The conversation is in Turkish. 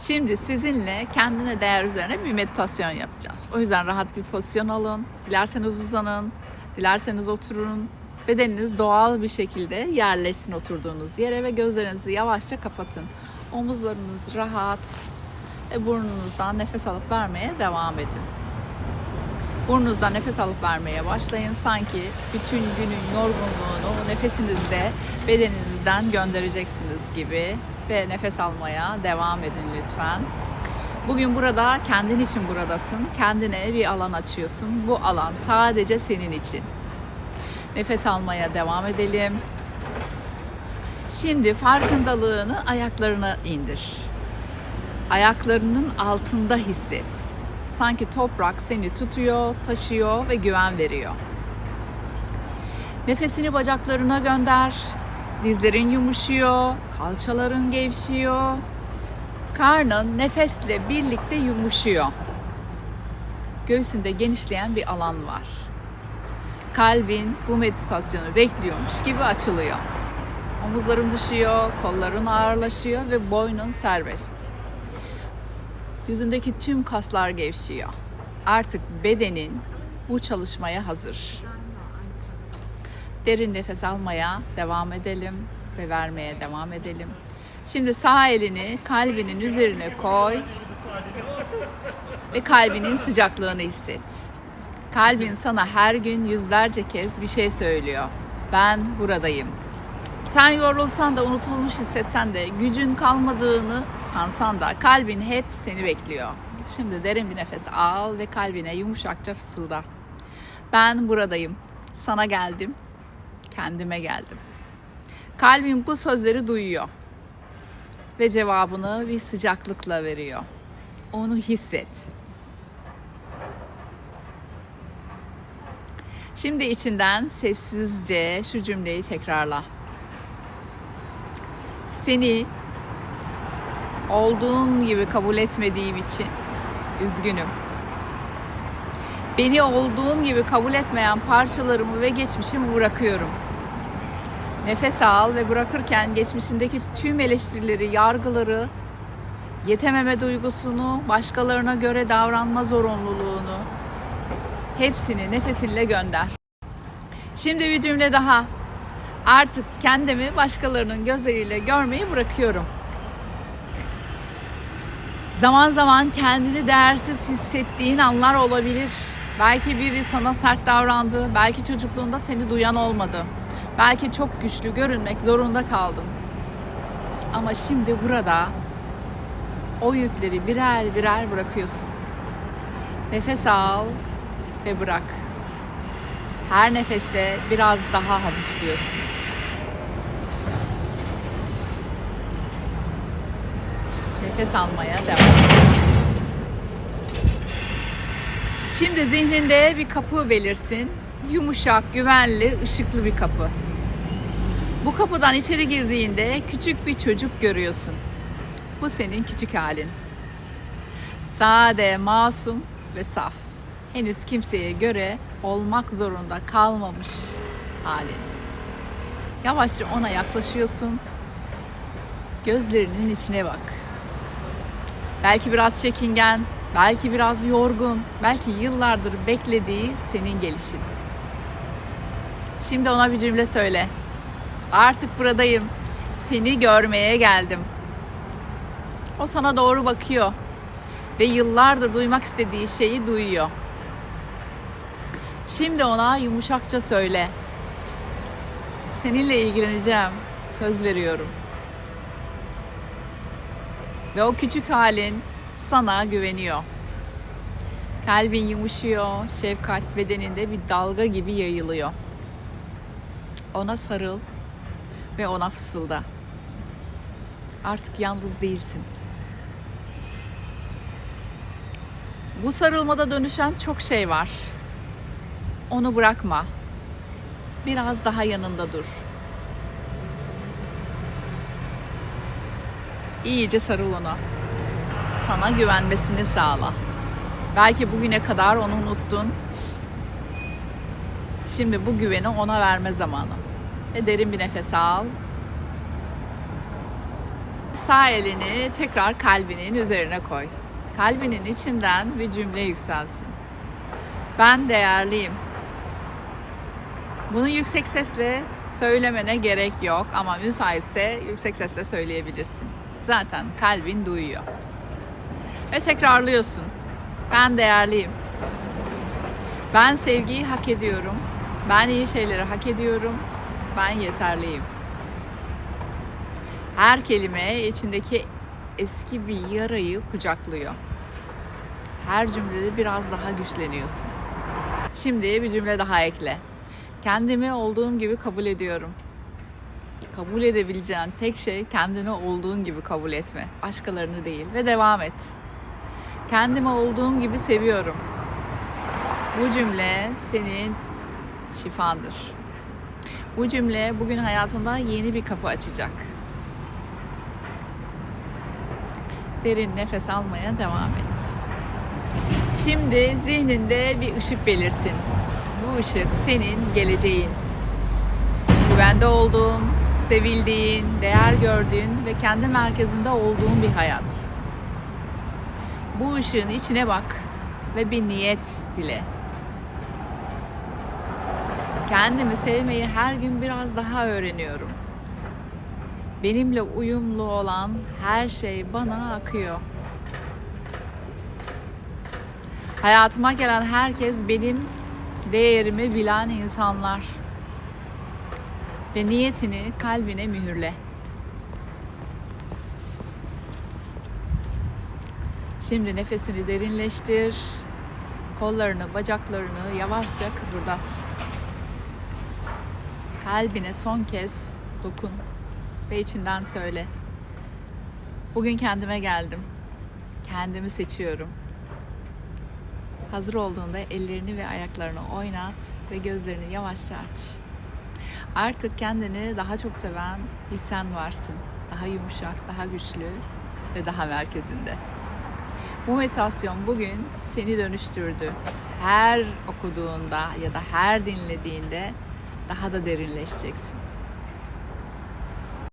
Şimdi sizinle kendine değer üzerine bir meditasyon yapacağız. O yüzden rahat bir pozisyon alın. Dilerseniz uzanın, dilerseniz oturun. Bedeniniz doğal bir şekilde yerleşsin oturduğunuz yere ve gözlerinizi yavaşça kapatın. Omuzlarınız rahat ve burnunuzdan nefes alıp vermeye devam edin. Burnunuzdan nefes alıp vermeye başlayın. Sanki bütün günün yorgunluğunu nefesinizde bedeninizden göndereceksiniz gibi ve nefes almaya devam edin lütfen. Bugün burada kendin için buradasın. Kendine bir alan açıyorsun. Bu alan sadece senin için. Nefes almaya devam edelim. Şimdi farkındalığını ayaklarına indir. Ayaklarının altında hisset. Sanki toprak seni tutuyor, taşıyor ve güven veriyor. Nefesini bacaklarına gönder. Dizlerin yumuşuyor, kalçaların gevşiyor. Karnın nefesle birlikte yumuşuyor. Göğsünde genişleyen bir alan var. Kalbin bu meditasyonu bekliyormuş gibi açılıyor. Omuzların düşüyor, kolların ağırlaşıyor ve boynun serbest. Yüzündeki tüm kaslar gevşiyor. Artık bedenin bu çalışmaya hazır. Derin nefes almaya devam edelim ve vermeye devam edelim. Şimdi sağ elini kalbinin üzerine koy ve kalbinin sıcaklığını hisset. Kalbin sana her gün yüzlerce kez bir şey söylüyor. Ben buradayım. Sen yorulsan da unutulmuş hissetsen de gücün kalmadığını sansan da kalbin hep seni bekliyor. Şimdi derin bir nefes al ve kalbine yumuşakça fısılda. Ben buradayım. Sana geldim. Kendime geldim. Kalbin bu sözleri duyuyor ve cevabını bir sıcaklıkla veriyor. Onu hisset. Şimdi içinden sessizce şu cümleyi tekrarla. Seni olduğum gibi kabul etmediğim için üzgünüm. Beni olduğum gibi kabul etmeyen parçalarımı ve geçmişimi bırakıyorum. Nefes al ve bırakırken geçmişindeki tüm eleştirileri, yargıları, yetememe duygusunu, başkalarına göre davranma zorunluluğunu hepsini nefesinle gönder. Şimdi bir cümle daha. Artık kendimi başkalarının gözleriyle görmeyi bırakıyorum. Zaman zaman kendini değersiz hissettiğin anlar olabilir. Belki biri sana sert davrandı, belki çocukluğunda seni duyan olmadı. Belki çok güçlü görünmek zorunda kaldın. Ama şimdi burada o yükleri birer birer bırakıyorsun. Nefes al ve bırak. Her nefeste biraz daha hafifliyorsun. Nefes almaya devam. Şimdi zihninde bir kapı belirsin. Yumuşak, güvenli, ışıklı bir kapı. Bu kapıdan içeri girdiğinde küçük bir çocuk görüyorsun. Bu senin küçük halin. Sade, masum ve saf. Henüz kimseye göre olmak zorunda kalmamış halin. Yavaşça ona yaklaşıyorsun. Gözlerinin içine bak. Belki biraz çekingen, belki biraz yorgun, belki yıllardır beklediği senin gelişin. Şimdi ona bir cümle söyle. Artık buradayım. Seni görmeye geldim. O sana doğru bakıyor ve yıllardır duymak istediği şeyi duyuyor. Şimdi ona yumuşakça söyle. Seninle ilgileneceğim. Söz veriyorum. Ve o küçük halin sana güveniyor. Kalbin yumuşuyor, şefkat bedeninde bir dalga gibi yayılıyor. Ona sarıl ve ona fısılda. Artık yalnız değilsin. Bu sarılmada dönüşen çok şey var. Onu bırakma. Biraz daha yanında dur. İyice sarıl ona. Sana güvenmesini sağla. Belki bugüne kadar onu unuttun. Şimdi bu güveni ona verme zamanı. Ve derin bir nefes al. Sağ elini tekrar kalbinin üzerine koy. Kalbinin içinden bir cümle yükselsin. Ben değerliyim. Bunu yüksek sesle söylemene gerek yok ama müsaitse yüksek sesle söyleyebilirsin. Zaten kalbin duyuyor. Ve tekrarlıyorsun. Ben değerliyim. Ben sevgiyi hak ediyorum. Ben iyi şeyleri hak ediyorum. Ben yeterliyim. Her kelime içindeki eski bir yarayı kucaklıyor. Her cümlede biraz daha güçleniyorsun. Şimdi bir cümle daha ekle. Kendimi olduğum gibi kabul ediyorum. Kabul edebileceğin tek şey kendini olduğun gibi kabul etme. Başkalarını değil ve devam et. Kendimi olduğum gibi seviyorum. Bu cümle senin şifandır. Bu cümle bugün hayatında yeni bir kapı açacak. Derin nefes almaya devam et. Şimdi zihninde bir ışık belirsin. Bu ışık senin geleceğin. Güvende olduğun, sevildiğin, değer gördüğün ve kendi merkezinde olduğun bir hayat. Bu ışığın içine bak ve bir niyet dile. Kendimi sevmeyi her gün biraz daha öğreniyorum. Benimle uyumlu olan her şey bana akıyor. Hayatıma gelen herkes benim değerimi bilen insanlar. Ve niyetini kalbine mühürle. Şimdi nefesini derinleştir. Kollarını, bacaklarını yavaşça kıpırdat. Kalbine son kez dokun ve içinden söyle. Bugün kendime geldim. Kendimi seçiyorum. Hazır olduğunda ellerini ve ayaklarını oynat ve gözlerini yavaşça aç. Artık kendini daha çok seven bir sen varsın. Daha yumuşak, daha güçlü ve daha merkezinde. Bu meditasyon bugün seni dönüştürdü. Her okuduğunda ya da her dinlediğinde daha da derinleşeceksin.